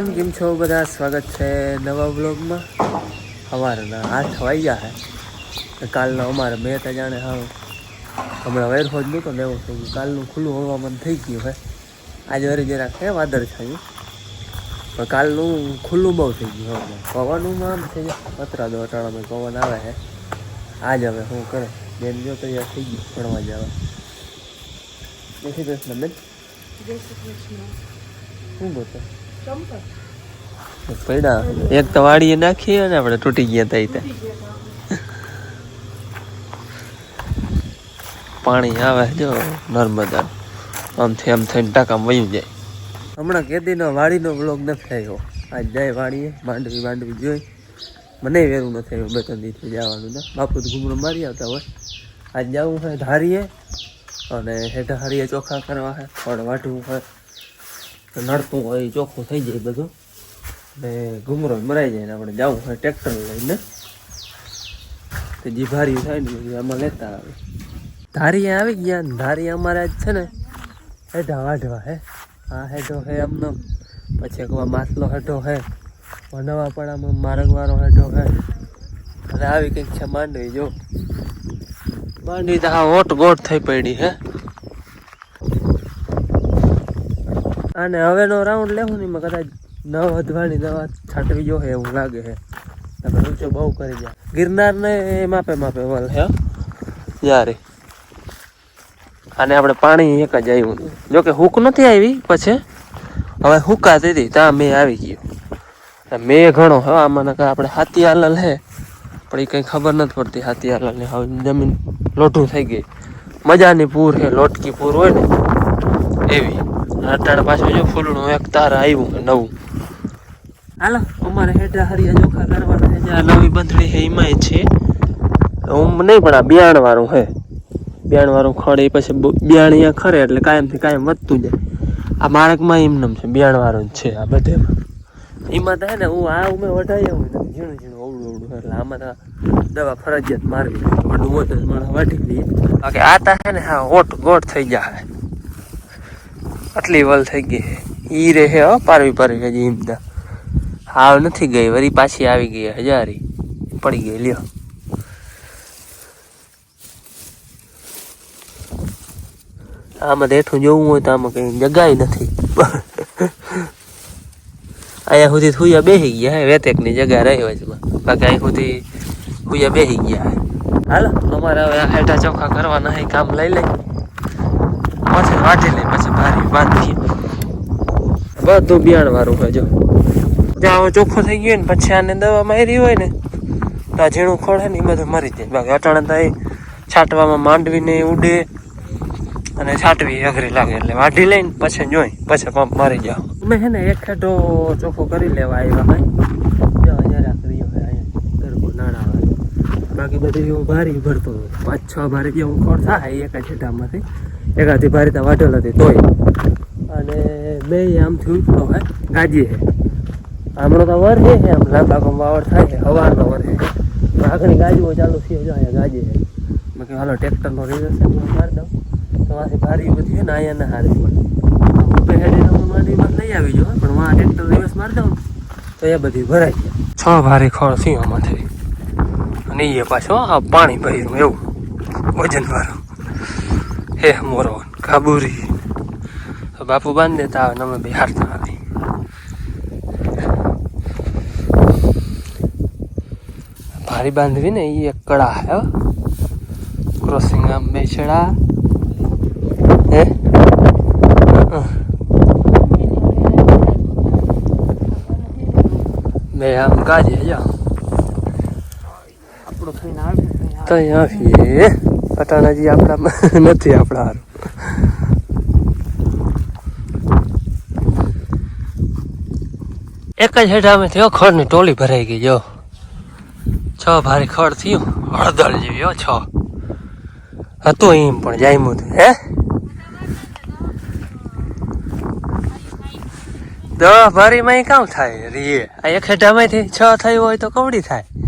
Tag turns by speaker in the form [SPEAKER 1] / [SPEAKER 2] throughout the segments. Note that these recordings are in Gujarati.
[SPEAKER 1] રામ કેમ છો બધા? સ્વાગત છે નવા બ્લોગમાં સવારના આઠ વાગ્યા છે. કાલનો અમારે મેં તો જાણે હા હમણાં વેરફો જ નહોતો લેવો થઈ ગયું કાલનું ખુલ્લું હવામાન થઈ ગયું હે આજે વરી જરાક હે વાદળ છાયું પણ કાલનું ખુલ્લું બહુ થઈ ગયું હવામાન પવનનું આમ થઈ જાય પતરા દો અટાણામાં પવન આવે છે. આજ હવે શું કરે? બેન જો તૈયાર થઈ ગયું ભણવા જવા. જય શ્રી કૃષ્ણ બેન. શું બોલતો? એક તો વાડીએ નાખીએ અને આપણે તૂટી ગયા તા ત્યાં. પાણી આવે જો નર્મદા. આમથી આમ થઈને ટાંકામાં વયું જાય. હમણાં કેદીનો વાડીનો બ્લોગ નથી આવ્યો. આજ જાય વાડીએ માંડવી માંડવી જોઈ. મને વેરું નથી આવ્યું, બે ત્રણ દિવસે જવાનું ને બાપુ ઘૂમરો મારી આવતા હોય. આજ જવું હોય ધારીએ અને હેઠા હારીએ ચોખા કરવા હોય પણ વાટવું હોય નડતું હોય ચોખ્ખું થઈ જાય બધું. ને ઘૂમરો મરાઈ જાય ને આપણે જવું હોય ટ્રેક્ટર લઈને. તે જે ભારી થાય ને આમાં લેતા આવે. ધારી આવી ગયા ધારી અમારે જ છે ને હેઠા વાઢવા હે. આ હેઠો હે અમને પછી એકવાર માસલો હેઠો હે. વનવાપણામાં માર્ગવાળો હેઠો હે. અને આવી કંઈક છે માંડવી, જો. માંડવી તો હા ઓટ ગોટ થઈ પડી હે. અને હવેનો રાઉન્ડ લેવું ને એમાં કદાચ ન વધવાની દવા છાંટવી જો એવું લાગે છે તમે ઊંચો બહુ કરી જાય ગિરનારને માપે માપે વલ હે યારે અને આપણે પાણી એક જ આવ્યું જોકે હૂક નથી આવી પછી. હવે હુકાતી હતી ત્યાં મેં આવી ગયો. મેં ઘણો હવે આમાં આપણે હાથી હાલલ હે. પણ એ કંઈ ખબર નથી પડતી હાથી હાલલ હવે જમીન લોટું થઈ ગઈ. મજાની પૂર હે, લોટકી પૂર હોય ને, એવી. અટાણ પાછું જો ફૂલનું એક તાર આવ્યું છે નવું. હાલો, અમારે હેઠા હરિયા ચોખા કરવાના છે, જ્યાં નવી બંધડી છે, એમાંય છે. હું નહીં, પણ આ બિયાણ વાળું હે બિયાણ વાળું ખડે પછી બિયાણ અહીંયા ખરે એટલે કાયમથી કાયમ વધતું જાય. આ માર્ગમાં એમનેમ છે બિયાણ વાળું છે આ બધેમાં. એમાં હે ને, હું આ ઉમે વઢાઈ આવું ઝીણું ઝીણું અવડું અવડું એટલે આમાં દવા ફરજિયાત મારવી. વડું તો માણસ વાટી લઈએ બાકી આ તા હે ને, હા ઓટ ગોટ થઈ જાય આટલી વલ થઈ ગઈ. ઈ રે હે, પારવી પારવી હજી ઈમદા. હાવ નથી ગઈ વળી પાછી આવી ગઈ હજારી. પડી ગઈ, લ્યો. આમાં દેઠું જોવું હોય તો આમાં કઈ જગાય નથી. અહીંયા સુધી થુયા બેસી ગયા હે, વેતેકની જગા રહી વચમાં બાકી અહીં સુધી હુયા બેસી ગયા હાલો, અમારે હવે હેઠા ચોખા કરવાના કામ લઈ લઈ પછી વાટી લઈ પછી ભારી બાંધીએ બધું બિયાણ વાળું હોય જો. ત્યાં ચોખ્ખો થઈ ગયો ને પછી આને દવા મારી હોય ને, તો આ ઝીણું ખોળે ને એ બધું મરી જાય. બાકી અટાણે તો એ છાંટવામાં માંડવીને ઉડે અને છાંટવી અઘરી લાગે એટલે વાઢી લઈને પછી જોઈ પછી પંપ મારી જાઓ. મેં હે ને એક ખેડો ચોખ્ખો કરી લેવા આવ્યા ભાઈ જો જરા કર્યો હે અહીંયા ગરબો નાણા વાળો બાકી બધું હું ભારી ભરતો. પાંચ છ ભારે જેવું ખોળ થાય એક છેટામાંથી. એકાથી ભારે તો વાઢેલ હતી તોય. અને બે આમ થયું તો હે ગાજી હે. હમણાં તો વર હે, આમ લાંબા વાવડ થાય છે હવાનો વર છે આગળ ગાજીઓ ચાલુ થયો, જો અહીંયા ગાજી હે. મેં કહ્યું હાલો, ટ્રેક્ટરનો રિઝર્વેશન મારી દઉં. તો વાંથી ભારી બધી છે ને અહીંયા ના હારી પણ હું માંડવીમાં લઈ આવી જો, પણ વાં ટ્રેક્ટર રિવર્સ મારી દઉં તો એ બધી ભરાઈ જાય છ ભારે ખોળ થયું અને એ પાછો આ પાણી ભર્યું, એવું. વજન વાળું હે, મોરો કાબુરી બાપુ બાંધી દેતા આવે, અમે બિહાર આવી. ભારી બાંધવી ને એ એક કળા હે ક્રોસિંગ આમ બેસડા હે? મેં બે આમ ગાજે, જા
[SPEAKER 2] આપણું થઈને આવે
[SPEAKER 1] તો આવીએ અટાણાજી આપણા નથી આપણા હારું. એક જ હેઠામાંથી હો ખડની ટોલી ભરાઈ ગઈ, જો. છ ભારી ખડ થયું, હળદર જેવી, હો, છ. હતું એમ પણ જામ્યું હતું, હે? દવા ભારીમાં કામ થાય, રીએ. આ એક હેઠામાંથી છ થયું હોય તો કવડી થાય.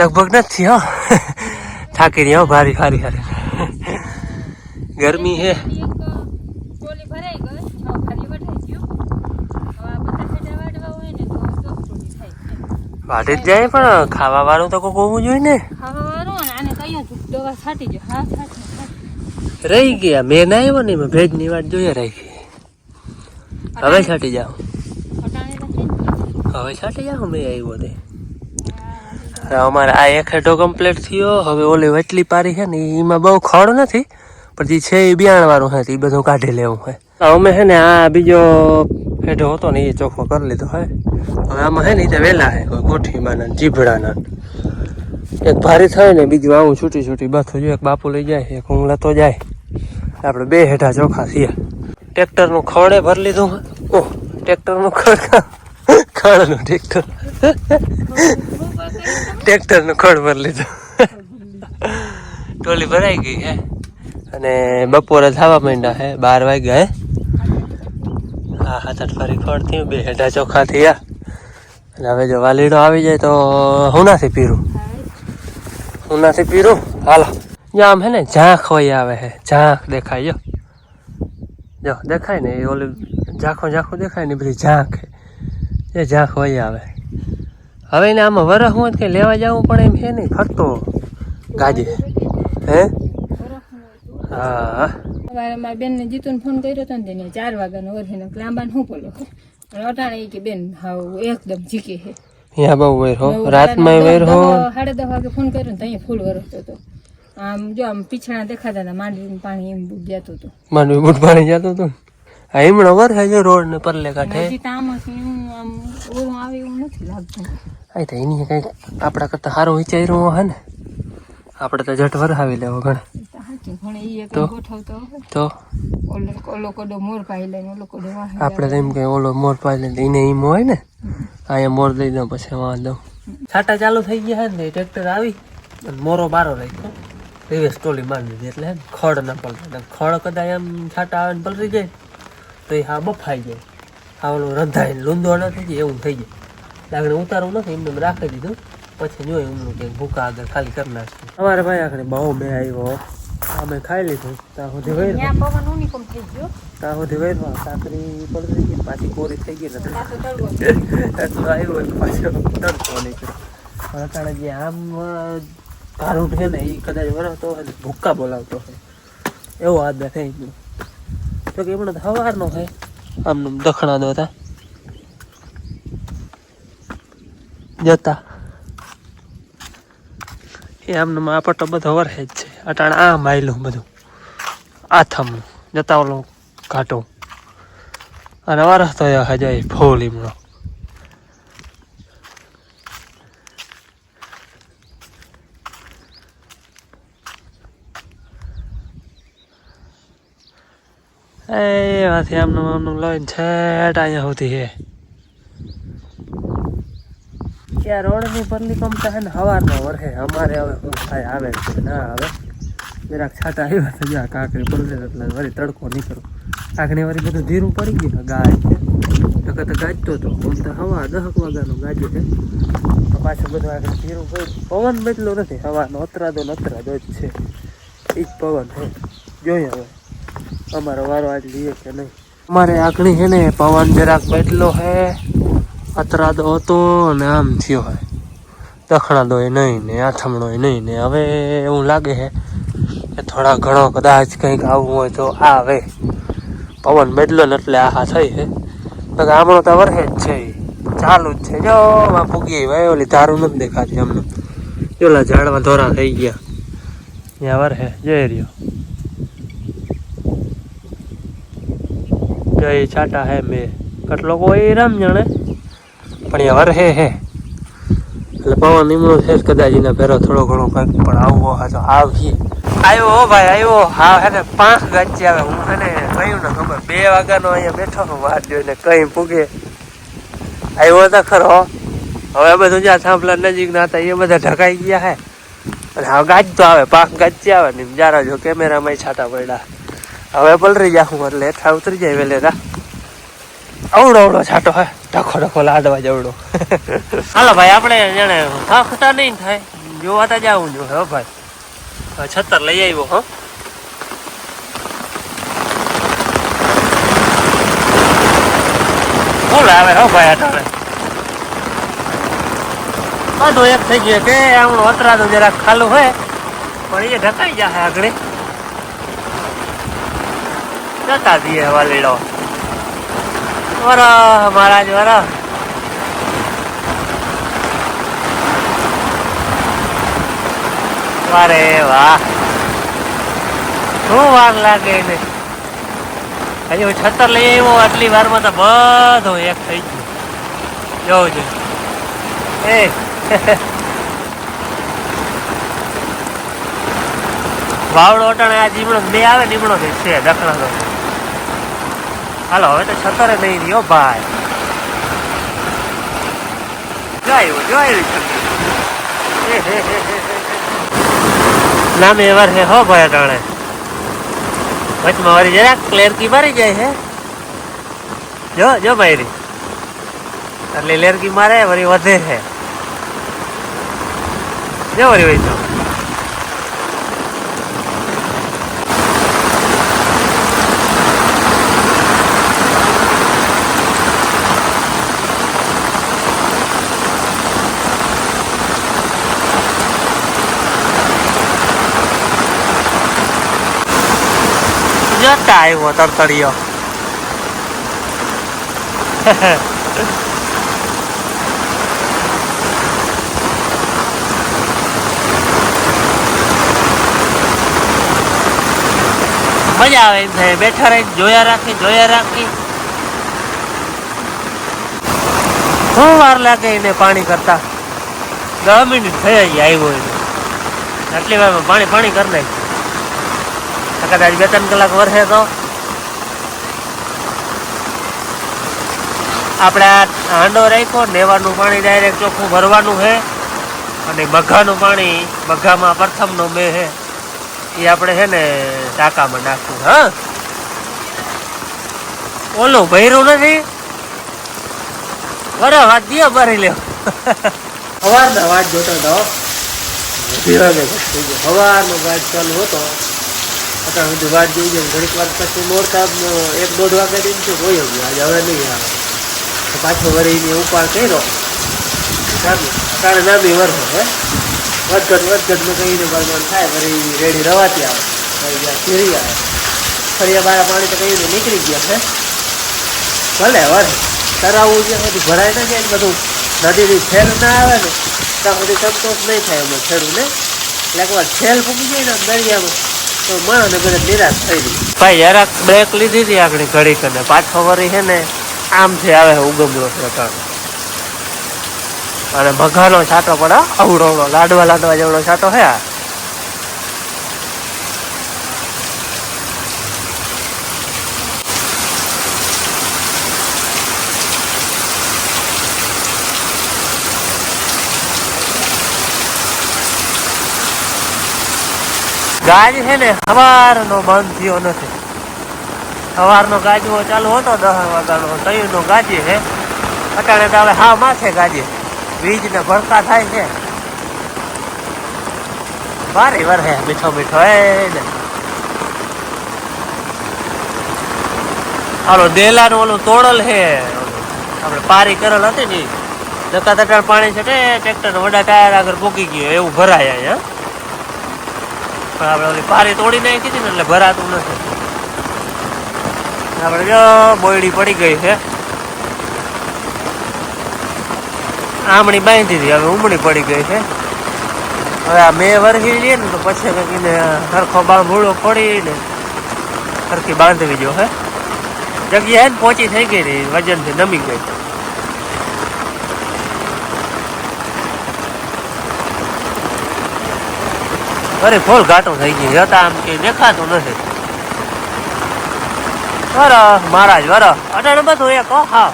[SPEAKER 1] લગભગ નથી હો. થાકી રહ્યા ભારી ભારી હારે ગરમી હે. વાટે જ જાય પણ ખાવા વાળું તો કોઈ હોવું જોઈએ ને. રહી ગયા મેં ના આવ્યો ને મેં ભેજની વાત જોઈએ રહી ગઈ હવે છાટી જાઓ. હવે છાટી જાઓ મેં આવ્યો તે. અમારે આ એક હેઠો કમ્પ્લીટ થયો. હવે ઓલી વેટલી પારી છે ને, એમાં બહુ ખડ નથી, પણ જે છે એ બિયાણવાનું છે એ બધું કાઢી લેવું હોય અમે છે ને આ બીજો હેઠો હતો ને, એ ચોખ્ખો કરી લીધો હે હવે આમાં છે ને એ વેલા છે કોઠીમાં ને જીભડાના. એક ભારી થાય ને, બીજું આવું છૂટી છૂટી બાથું જો એક બાપુ લઈ જાય, એક હું લેતો જાય. આપણે બે હેઠા ચોખા થયા ટ્રેક્ટરનું ખડે ભરી લીધું ઓહ, ટ્રેક્ટરનું ખડ ખડનું ટ્રેક્ટર ટ્રેક્ટરનું ખડ ભરી લીધું. ટોલી ભરાઈ ગઈ, હે? અને બપોરે થવા માંડ્યા, હે? બાર વાગ્યા, હે? હા હા તટ ફરી ખડ થયું, બે હેઠા ચોખા થયા. અને હવે જો વાલીડો આવી જાય તો હું નાથી પીરું. હું નાથી પીરું? હાલો. જો આમ, હે ને, ઝાંખ હોય આવે, હે? ઝાંખ દેખાય, જો. જો, દેખાય ને, એ ઓલી ઝાંખો ઝાંખો દેખાય ને બધી ઝાંખ હે એ ઝાંખ હોય આવે. હવે એને આમાં વરસ હું કઈ લેવા જવું પણ એમ છે નહીં ફરતો ગાજે. હે? હા.
[SPEAKER 2] મારા બેનને જીતુને ફોન કર્યો હતો ને તેને ચાર વાગ્યાનો વરસીને લાંબાને શું બોલો? અટાણે કે બેન હાવ એકદમ જીકે છે
[SPEAKER 1] અહીંયા બહુ વેર હો. રાતમાં વેર હો.
[SPEAKER 2] સાડા દસ વાગે ફોન કર્યો ને તો અહીંયા ફૂલ વરસતો હતો. આમ જો આમ પીછણા દેખાતા હતા માંડવીનું પાણી એમ જતું હતું.
[SPEAKER 1] માંડવી બુટ પાણી જતું હતું. હા હિમણો વર હે રોડ ને પરલે કાંઠે.
[SPEAKER 2] હજી તામસ એવું આમ ઓરું આવે એવું નથી લાગતું.
[SPEAKER 1] આ તો એની કંઈક આપણા કરતા સારું વિચાર્યું હે ને આપણે તો જટ વરહાવી લેવો
[SPEAKER 2] એક
[SPEAKER 1] તો?
[SPEAKER 2] ઓલો ઓલો પાઈ ઓલો
[SPEAKER 1] આપણે તો એમ કે ઓલો મોર પાડી લે એને એમ હોય ને અહીંયા મોર દઈ દઉં પછી વાંધો છાટા ચાલુ થઈ ગયા હે ને ટ્રેક્ટર આવી અને મોરો બારો રાખ્યો. રિવેસ ટોલી મારી દીધી એટલે હે ખડ ના પલટે ખડ કદાચ એમ છાટા આવે ને પલરી જાય તો એ હા બફાઈ જાય. હા ઓલું રંધાય ને લૂંદો ના થઈ જાય એવું થઈ જાય. લાગણી ઉતારવું નથી એમને એમ રાખી દીધું. પછી જોઈ એમનું કે ભૂકા આગળ ખાલી કરી નાખશું. અમારે ભાઈ આખરે બહુ બે આવ્યો અમે ખાઈ લીધું. ત્યાં સુધી વૈર ત્યાં સુધી વૈર સાકરી પડી ગઈ પાછી કોરી થઈ ગઈ નથી. આવ્યો પાછો તડકો નીકળ્યો. પણ અટાણે જે આમ ભારું છે ને એ કદાચ વરસતો હોય ભૂક્કા બોલાવતો હોય. એવો આદર થઈ ગયો. તો કે એમણે સવારનો હોય આમનું દખણા દોતા જતા. એ આમનું આ પટ્ટો બધો વરસે જ છે. અટાણે આ માયલું બધું. આથમનું જતા ઓલો ઘાટો. અને વરસ તો હજાય ફોલ ઈમણો એ એમાંથી આમનું આમનું લઈને છેટ અહીંયા સુધી હે ત્યાં રોડની પરની કમતા હે ને હવારનો વરસે અમારે હવે શું થાય આવે છે ના આવે જરાક છાટા આવ્યા છે જ્યાં કાંકરી પડે એટલે વળી તડકો નીકળો કાંકરી વળી બધું ધીરું પડી ગયું ગાય છે નકર તો ગાજતો હતો આમ તો હવા દહક વાગ્યાનો ગાજે છે તો પાછું બધું આગળ ધીરું પડ્યું પવન બદલો નથી હવાનો અતરાદો ને અતરાદો જ છે એ પવન છે જોઈએ હવે અમારો વારો આજ લઈએ કે નહીં? અમારે આગળ છે ને પવન જરાક બદલો હે અતરાદો હતો અને આમ થયો હે. દખણાદો એ નહીં ને આથમણો એ નહીં ને હવે એવું લાગે છે કે થોડા ઘણો કદાચ કંઈક આવવું હોય તો આવે. પવન બદલો ને એટલે આહા થઈ છે તો કે તો વરસે જ છે. ચાલુ જ છે. જો આ પૂગી ભાઈ ઓલી તારું નથી દેખાતી અમને. ઓલા ઝાડમાં ધોરા થઈ ગયા. ત્યાં વરસે જઈ રહ્યો. જય છાટા હે મેં. કેટલો કોઈ રામ જાણે. પણ એ વરહે હે. એટલે પવન નિમણો છે કદાચ એના પહેરો થોડો ઘણો કંઈક પણ આવવો હા તો આવીએ આવ્યો હો ભાઈ, આવ્યો. હા, હે ને, પાંચ ગાંચી આવે. હું તને કહ્યું ને ખબર. બે વાગ્યાનો અહીંયા બેઠો હું વાત જોઈને કઈ પૂગે. આવ્યો તો ખરો. હવે બધું જ્યાં થાંભલા નજીક ના હતા, એ બધા ઢકાઈ ગયા હે. અને હવે ગાજતો આવે પાંખ ગાજતી આવે ને, જારા જો કેમેરામાં છાટા પડ્યા. હવે પલરી જા હું એટલે હેઠા ઉતરી જાય વેલેરા અવડો અવડો છાટો, હે. ઢખો ઢખો લાડવા જવડો હાલો ભાઈ, આપણે જાણે થાકતા નહીં થાય. જોવા તો જાવું જો હો ભાઈ. હવે છત્તર લઈ આવ્યો, હો. ફૂલ આવે, હો ભાઈ અટાણે બધું એક થઈ ગયો કે હમણાં તો જરાક ખાલું હોય, પણ એ ઢકાઈ જાય આગળ. જતા દઈએ વાલીડો વર મહારાજ વર. વારે વાહ. શું વાર લાગે ને હજી હું છતર લઈ આવ્યો, આટલી વારમાં તો બધું એક થઈ ગયું. જોઉં છું એ. વાવડો અટાણે આ જીમણો બે આવે, નીમણો છે, દખણાનો. હાલો હવે તો છતરે નહીં રહ્યો ભાઈ જોયું જોયું નામે એવાર હે હો ભાઈ અટાણે વચમાં વારી જરાક ક્લેરકી મારી જાય હે જો જો મારી એટલે લેરકી મારે વળી વધે છે જો વળી વળી તો આવ્યો તરતડિયો મજા આવે એમ થાય. બેઠા રહી, જોયા રાખી જોયા રાખી. શું વાર લાગે એને પાણી કરતા. દસ મિનિટ થઈ આવ્યો એને. આટલી વારમાં પાણી પાણી કરી નાખ કદાચ બે ત્રણ કલાક વરસે તો આપણે હાંડો રાખ્યો નેવાનું પાણી ડાયરેક્ટ ચોખ્ખું ભરવાનું છે અને મઘાનું પાણી મઘામાં પ્રથમનો બે છે. એ આપણે છે ને ટાંકામાં નાખવું હા. ઓલું ભર્યું નથી. બરાબર વાત દિયો, ભરી લ્યો. સવારના વાત જોતો હતો. સવારનો વાત ચાલુ હતો. અત્યાર સુધી વાત જોઈ જાય ઘડીક વાર પછી મોરતા એક દોઢ વાગે એમ છે હોય ગયો આજે હવે નહીં આવે. તો પાછો વરીને ઉપાડ કર્યો. નામી તારે નામી વરસો હે? વધઘટ વધઘટમાં કહીને બરબાદ થાય, વરી રેડી રવાતી આવે. વળી ગયા ખીરી આવે. ફરિયા બારા પાણી તો કહીને નીકળી ગયા છે ભલે વર તરાવું જ્યાં સુધી ભરાય ના જાય ને બધું. નદીની છેલ ના આવે ને, ત્યાં સુધી સંતોષ નહીં થાય અમે ખેડૂને એટલે એકવાર છેલ પૂકી જાય ને દરિયામાં. માણસને બધા નિરાશ થઈ ગઈ ભાઈ, જરાક બ્રેક લીધી હતી આગળ ઘડીક અને પાછો વરી છે ને આમથી આવે ઉગમનો પ્રકાર અને ભગાનો છાંટો પડે અવડો લાડવા લાડવા જેવડો છાંટો હે આ. ગાજ છે ને સવારનો બંધ થયો નથી. સવારનો ગાજવો ચાલુ હતો દસ વાગ્યાનો તયુનો ગાજે છે. અટાણે હવે હા માથે ગાજે. વીજને ભડકા થાય છે. ભારે વરહે મીઠો મીઠો એ ને. હાલો, દેલાનું ઓલું તોડલ છે. આપણે પારી કરેલ હતી ને ધક્કા ધક્કા પાણી છે ને ટ્રેક્ટર વડા ટાયર આગળ મૂકી ગયો, એવું ભરાય અહીંયા. પણ આપણે ઓલી પારી તોડી નાખી હતી ને એટલે ભરાતું નથી. આપણે જો બોયડી પડી ગઈ છે. આમણી બાંધી હતી, હવે ઉમણી પડી ગઈ છે. હવે આ મેં વરસી લઈએ ને તો પછી કંઈક એને સરખો બાંભૂળો પડીને સરખી બાંધવી જો હે. જગ્યા હે ને પહોંચી થઈ ગઈ વજનથી નમી ગઈ. અરે ફોલ ઘાટો થઈ ગયો જતા આમ કે દેખાતો નથી. વર, મહારાજ, વર. અટાણે બધું એક, હા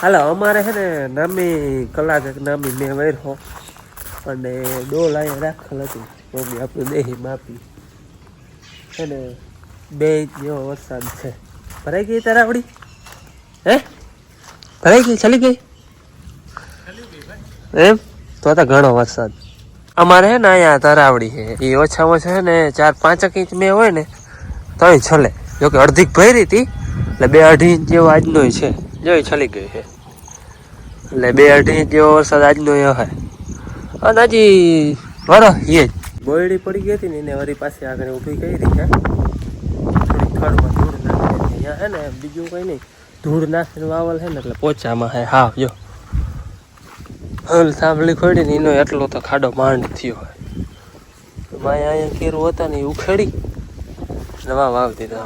[SPEAKER 1] હાલો, અમારે છે ને નામી કલાક એક નામી મેં વેરહો અને ડોલ અહીંયા રાખેલ હતું. મમ્મી આપણે દેહી માપી. છે ને બે જેવો વરસાદ છે. ભરાઈ ગઈ તરાવડી હે? ભરાઈ ગઈ? ચલી ગઈ? એમ? તો તો ઘણો વરસાદ. અમારે હે ને અહીંયા તરાવડી છે. એ ઓછામાં ઓછા ને ચાર પાંચક ઇંચ મેં હોય ને, તોય છલે જો કે અડધી ભરી હતી, એટલે બે અઢી ઇંચ જેવો આજનો છે. જોઈ છલી ગઈ છે. એટલે બે અઢી ઇંચ જેવો વરસાદ આજનો એ હોય અને હજી વરો એ જ. બોયડી પડી ગઈ હતી ને, એને વળી પાસે આગળ ઊભી કરી છે થડમાં ધૂળ નાખી હે ને, બીજું કંઈ નહીં. ધૂળ નાખીને વાવલ છે ને, એટલે પોચામાં હે. હા, જો. હલ સાંભળી ખોડી ને એનો એટલો તો ખાડો માંડ થયો હોય માય અહીંયા કેરું હતા ને, એ ઉખેડી. નવા વાવ દીધા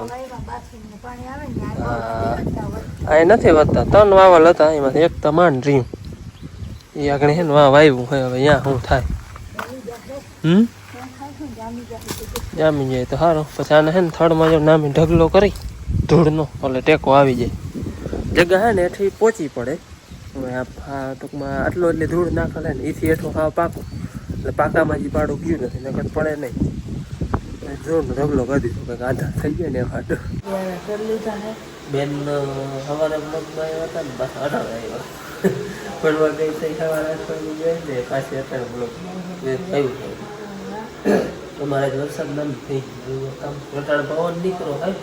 [SPEAKER 1] હા. અહીંયા નથી વધતા ત્રણ વાવલ હતા, એમાંથી એક તો માંડ રહ્યું. એ આગળ હે ને વાવ આવ્યું હોય હવે અહીંયા શું થાય? હમ? જામી જાય તો સારું પછી આને હે ને થડમાં જો નામી ઢગલો કરી, ધૂળનો, એટલે ટેકો આવી જાય. જગ્યા હે ને એથી પહોંચી પડે. આ ટૂંકમાં આટલો એટલે ધૂળ નાખેલે ને એથી એઠો ખાવા પાકું. એટલે પાકામાં જે પાડું ગયું નથી, નકર પડે નહીં. જોરનો ઢગલો કરી કંઈક આધા થઈ ગયો ને ફાટો બેન સવારે બ્લોગમાં હતા ને, પાછી અત્યારે બ્લોગમાં થયું. અમારે જ વરસાદ બંધ થઈ ગયો આમ વટાણ પવન નીકળો હોય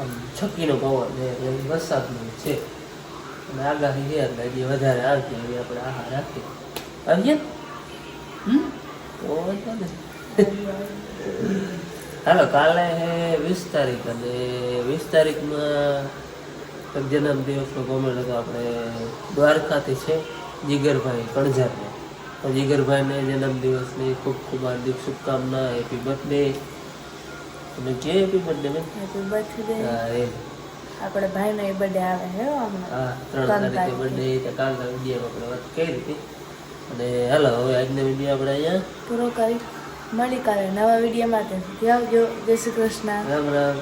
[SPEAKER 1] આમ છકીનો પવન છે વરસાદનો છે. અને આગાહી છે હજી વધારે આવતી હવે આપણે આહાર રાખીએ. આવીએ? તો હાલો, કાલે હે વીસ તારીખ અને વીસ તારીખમાં જન્મદિવસનો જન્મ દિવસનો કોમેન્ટ હતો. આપણે દ્વારકાથી છે જીગરભાઈ કણઝારને. જીગરભાઈને જન્મદિવસની ખૂબ ખૂબ હાર્દિક શુભકામના હેપી બર્થડે તમે કે હેપી બર્થડે બેન? હા એ.
[SPEAKER 3] આપણે ભાઈનો એ બર્થડે આવે હે હમણાં.
[SPEAKER 1] હા ત્રણ તારીખે બર્થડે તો કાલના વીડિયો આપણે વાત કરી હતી. અને હાલો હવે આજનો વીડિયો આપણે અહીંયા
[SPEAKER 3] પૂરો કરી. મળી કાલે નવા વિડીયોમાં ત્યાં આવજો જય શ્રી કૃષ્ણ.
[SPEAKER 1] રામ રામ.